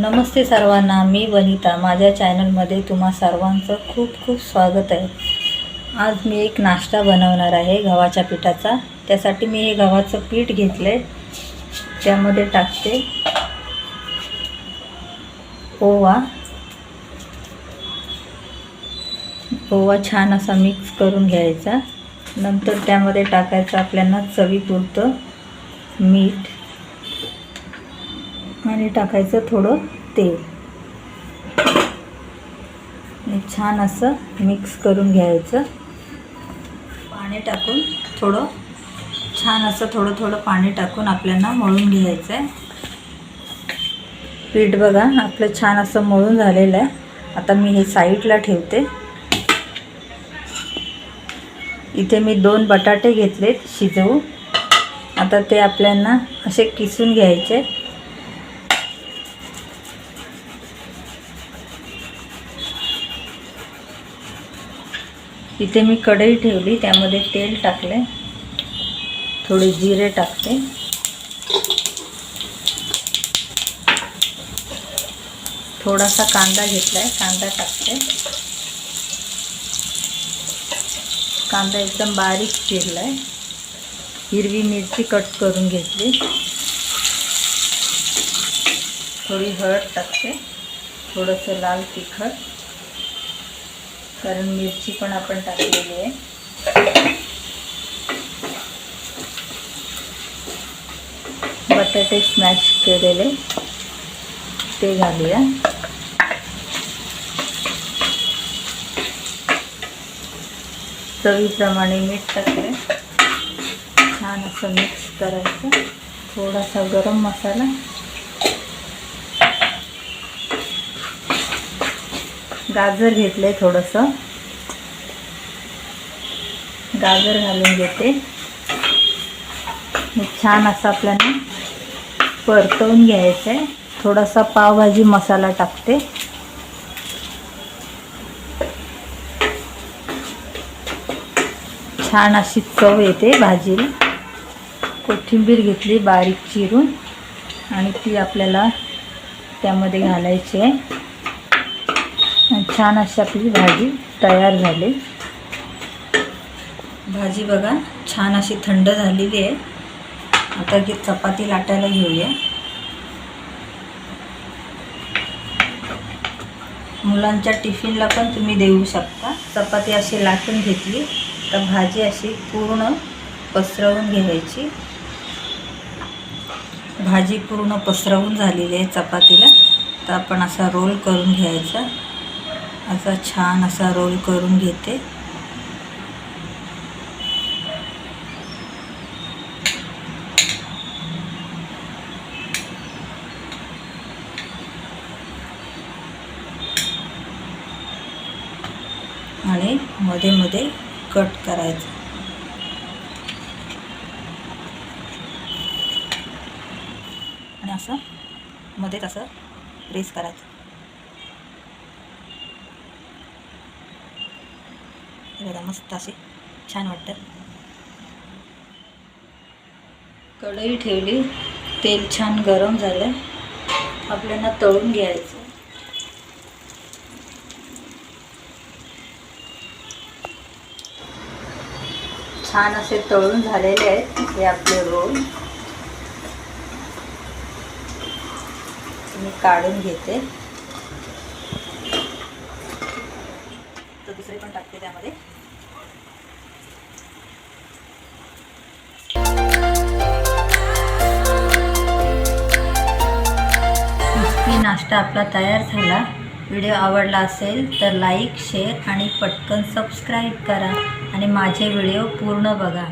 नमस्ते सर्वांना मी वनिता. माझ्या चॅनलमध्ये तुम्हा सर्वांचं खूप खूप स्वागत आहे. आज मी एक नाश्ता बनवणार आहे गव्हाच्या पिठाचा. त्यासाठी मी हे गव्हाचं पीठ घेतलं आहे त्यामध्ये टाकते ओवा. ओवा छान असा मिक्स करून घ्यायचा. नंतर त्यामध्ये टाकायचं आपल्याला चवीपुरतं मीठ. आणि टाकायचं थोडं तेल. आणि छान असं मिक्स करून घ्यायचं. पाणी टाकून थोडं छान असं थोडं थोडं पाणी टाकून आपल्याला मळून घ्यायचं आहे पीठ बघा आपलं छान असं मळून झालेलं आहे. आता मी हे साईडला ठेवते. इथे मी दोन बटाटे घेतलेत शिजवून. आता ते आपल्याला असे किसून घ्यायचे. इथे मी कढई ठेवली त्यामध्ये तेल टाकले थोडे जिरे टाकते. थोडासा कांदा घेतला आहे कांदा टाकते. कांदा एकदम बारीक चिरला आहे हिरवी मिरची कट करून घेतली. थोडी हळद टाकते. थोडंसं लाल तिखट. कारण मिरची पण आपण टाकलेली आहे. बटाटे स्मॅश केलेले ते घालूया. चवीप्रमाणे मीठ टाकले छान असं मिक्स करायचं. थोडासा गरम मसाला गाजर घेतलं आहे थोडंसं. गाजर घालून घेते. छान असं आपल्याला परतवून घ्यायचं आहे थोडासा पावभाजी मसाला टाकते. छान अशी चव येते भाजीला. कोथिंबीर घेतली बारीक चिरून. आणि ती आपल्याला त्यामध्ये घालायची आहे. छान अशी आपली भाजी तयार झाली. भाजी बघा छान अशी थंड झालेली आहे. आता की चपाती लाटायला घेऊया. मुलांच्या टिफिनला पण तुम्ही देऊ शकता. चपाती अशी लाटून घेतली तर भाजी अशी पूर्ण पसरवून घ्यायची. भाजी पूर्ण पसरवून झालेली आहे चपातीला. तर आपण असा रोल करून घ्यायचा. असा छान असा रोल करून घेते. आणि मध्ये मध्ये कट करायचं. आणि असं मध्येच असं प्रेस करायचं. हे बघा मस्त असे छान वाटतं. कढई ठेवली तेल छान गरम झालं आपल्याला तळून घ्यायचं. छान असे तळून झालेले आहेत हे आपले रोल. मी काढून घेते. तर पण टाकते त्यामध्ये. क्रिस्पी नाश्ता आपला तयार झाला. व्हिडिओ आवडला असेल तर लाईक शेअर आणि पटकन सबस्क्राईब करा आणि माझे व्हिडिओ पूर्ण बघा.